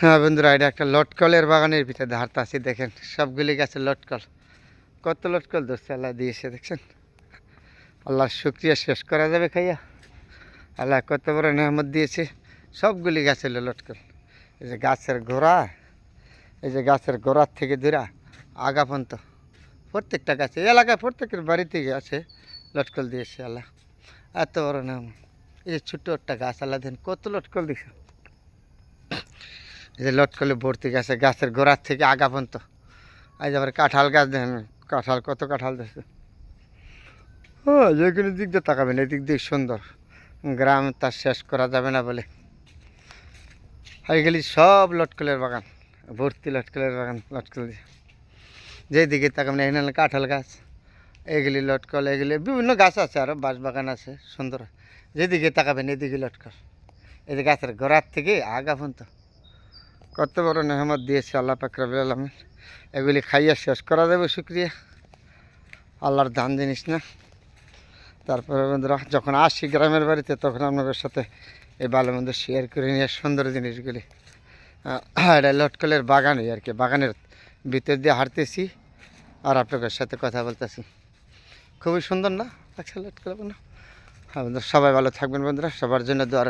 হ্যাঁ বন্ধুরা, এটা একটা লটকলের বাগানের ভিতরে ধারতা আছি দেখেন, সবগুলি গাছের লটকল। কত লটকল ধরছে, আল্লাহ দিয়েছে, দেখছেন? আল্লাহর শুক্রিয়া শেষ করা যাবে, খাইয়া। আল্লাহ কত বড় নেহমত দিয়েছে, সবগুলি গাছের লটকল। এই যে গাছের গোড়া, এই যে গাছের গোড়ার থেকে ধরা আগা পর্যন্ত, প্রত্যেকটা গাছে এলাকায় প্রত্যেকের বাড়িতে আছে লটকল দিয়েছে আল্লাহ। এত বড় নাম এই যে ছোট্ট একটা গাছ, আল্লাহ দেন, কত লটকল এই যে লটকলে ভর্তি গেছে, গাছের গোড়ার থেকে আগা পর্যন্ত। আজ আবার কাঁঠাল গাছ দেখেন, কাঁঠাল কত কাঁঠাল দেখছে। ও, যে কোনো দিক দিয়ে তাকাবেন এদিক দিয়ে সুন্দর। গ্রাম তার শেষ করা যাবে না বলে। এইগুলি সব লটকলের বাগান, ভর্তি লটকলের বাগান, লটকল দিয়ে। যেদিকে তাকাবেন এখানে কাঁঠাল গাছ, এগুলি লটকল, এগুলি বিভিন্ন গাছ আছে আরও বাঁশ বাগান আছে, সুন্দর। যেদিকে তাকাবেন, এদিকে লটকল। যে গাছের গোড়ার থেকে আগা পর্যন্ত। কত বড় নেহমত দিয়েছে আল্লাহ পাকরাবুল আলমিন। এগুলি খাইয়া শেষ করা যাবে, শুক্রিয়া। আল্লাহর দান জিনিস না। তারপরে বন্ধুরা, যখন আসি গ্রামের বাড়িতে, তখন আপনাদের সাথে এই ভালো মন্দ শেয়ার করে নিয়ে সুন্দর জিনিসগুলি। এটা লটকলের বাগানে আর কি, বাগানের ভিতর দিয়ে হাঁটতেছি আর আপনাদের সাথে কথা বলতেছি। খুবই সুন্দর না? লাগছে লটকল বাগান হ্যাঁ সবাই ভালো থাকবেন বন্ধুরা, সবার জন্য দোয়ার